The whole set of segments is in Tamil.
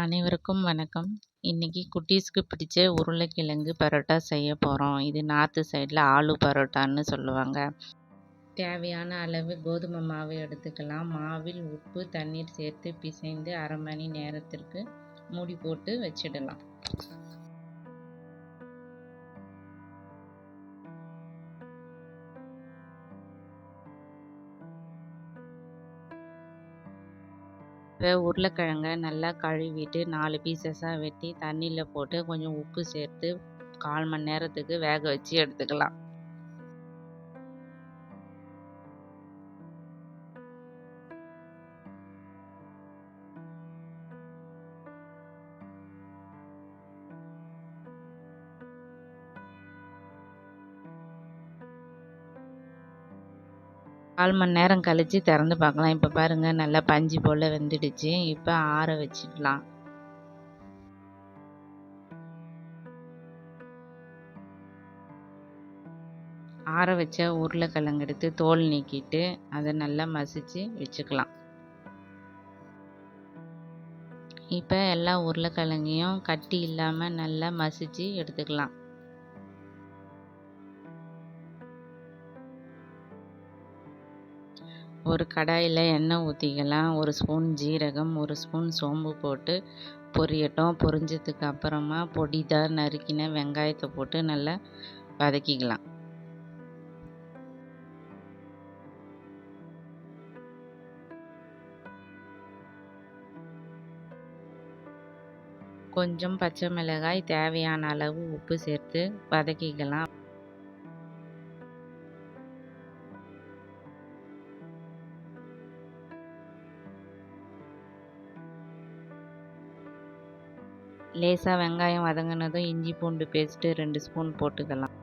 அனைவருக்கும் வணக்கம். இன்றைக்கி குட்டீஸ்க்கு பிடிச்ச உருளைக்கிழங்கு பரோட்டா செய்ய போகிறோம் இது நார்த்து சைடில் ஆலு பரோட்டான்னு சொல்லுவாங்க. தேவையான அளவு கோதுமை மாவு எடுத்துக்கலாம். மாவில் உப்பு தண்ணீர் சேர்த்து பிசைந்து அரை மணி நேரத்திற்கு மூடி போட்டு வச்சிடலாம். இப்போ உருளைக்கிழங்க நல்லா கழுவிட்டு நாலு பீசஸாக வெட்டி தண்ணியில் போட்டு கொஞ்சம் உப்பு சேர்த்து கால் மணி நேரத்துக்கு வேக வச்சு எடுத்துக்கலாம். கால் மணி நேரம் கழித்து திறந்து பார்க்கலாம். இப்போ பாருங்கள் நல்லா பஞ்சு போல் வெந்துடுச்சு. இப்போ ஆற வச்சிடலாம் ஆற வச்ச உருளைக்கிழங்கு எடுத்து தோல் நீக்கிட்டு அதை நல்லா மசித்து வச்சுக்கலாம். இப்போ எல்லா உருளைக்கிழங்கையும் கட்டி இல்லாமல் நல்லா மசித்து எடுத்துக்கலாம். ஒரு கடாயில் எண்ணெய் ஊற்றிக்கலாம் ஒரு ஸ்பூன் ஜீரகம் ஒரு ஸ்பூன் சோம்பு போட்டு பொரியட்டும். பொரிஞ்சதுக்கு அப்புறமா பொடிதாக நறுக்கின வெங்காயத்தை போட்டு நல்லா வதக்கிக்கலாம். கொஞ்சம் பச்சை மிளகாய் தேவையான அளவு உப்பு சேர்த்து வதக்கிக்கலாம். லேசாக வெங்காயம் வதங்கினதும் இஞ்சி பூண்டு பேஸ்ட்டு ரெண்டு ஸ்பூன் போட்டுக்கலாம்.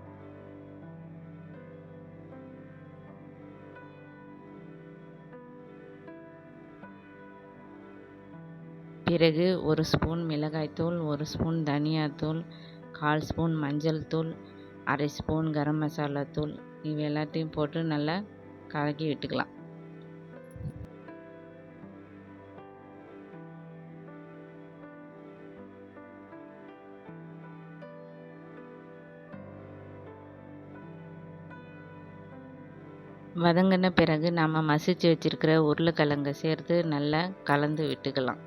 பிறகு ஒரு ஸ்பூன் மிளகாய்த்தூள் ஒரு ஸ்பூன் தனியாத்தூள் கால் ஸ்பூன் மஞ்சள் தூள் அரை ஸ்பூன் கரம் மசாலா தூள். இவை எல்லாத்தையும் போட்டு நல்லா கலக்கி விட்டுக்கலாம். வதங்கின பிறகு நம்ம மசிச்சு வச்சுருக்கிற உருளைக்கிழங்கை சேர்த்து நல்லா கலந்து விட்டுக்கலாம்.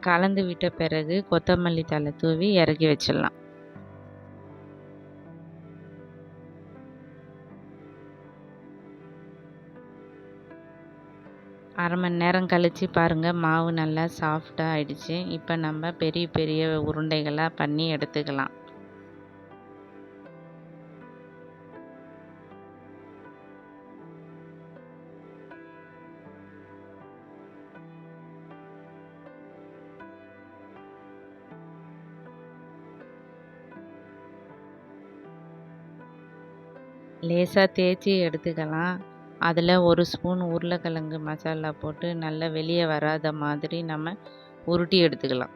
கலந்து விட்ட பிறகு கொத்தமல்லி தலை தூவி இறக்கி வச்சிடலாம். அரை மணி நேரம் கழித்து பாருங்கள் மாவு நல்லா சாஃப்டாக ஆயிடுச்சு. இப்போ நம்ம பெரிய பெரிய உருண்டைகளாக பண்ணி எடுத்துக்கலாம். லேசாக தேய்ச்சி எடுத்துக்கலாம். அதில் ஒரு ஸ்பூன் உருளைக்கிழங்கு மசாலா போட்டு நல்லா வெளியே வராத மாதிரி நம்ம உருட்டி எடுத்துக்கலாம்.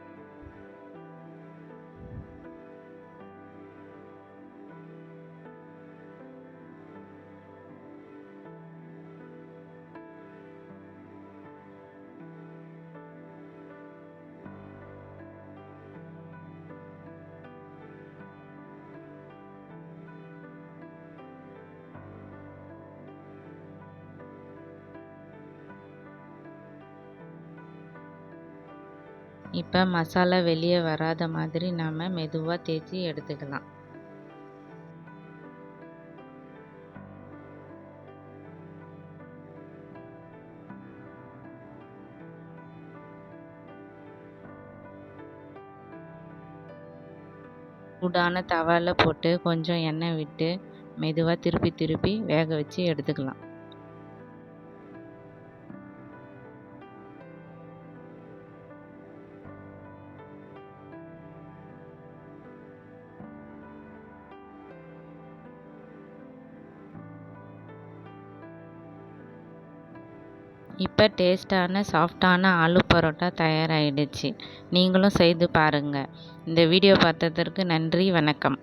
இப்போ மசாலா வெளியே வராத மாதிரி நாம் மெதுவாக தேய்ச்சி எடுத்துக்கலாம். சூடான தவாவில் போட்டு கொஞ்சம் எண்ணெய் விட்டு மெதுவாக திருப்பி திருப்பி வேக வச்சு எடுத்துக்கலாம். இப்போ டேஸ்ட்டான சாஃப்டான ஆலு பரோட்டா தயாராகிடுச்சு நீங்களும் செய்து பாருங்கள் இந்த வீடியோ பார்த்ததற்கு நன்றி வணக்கம்.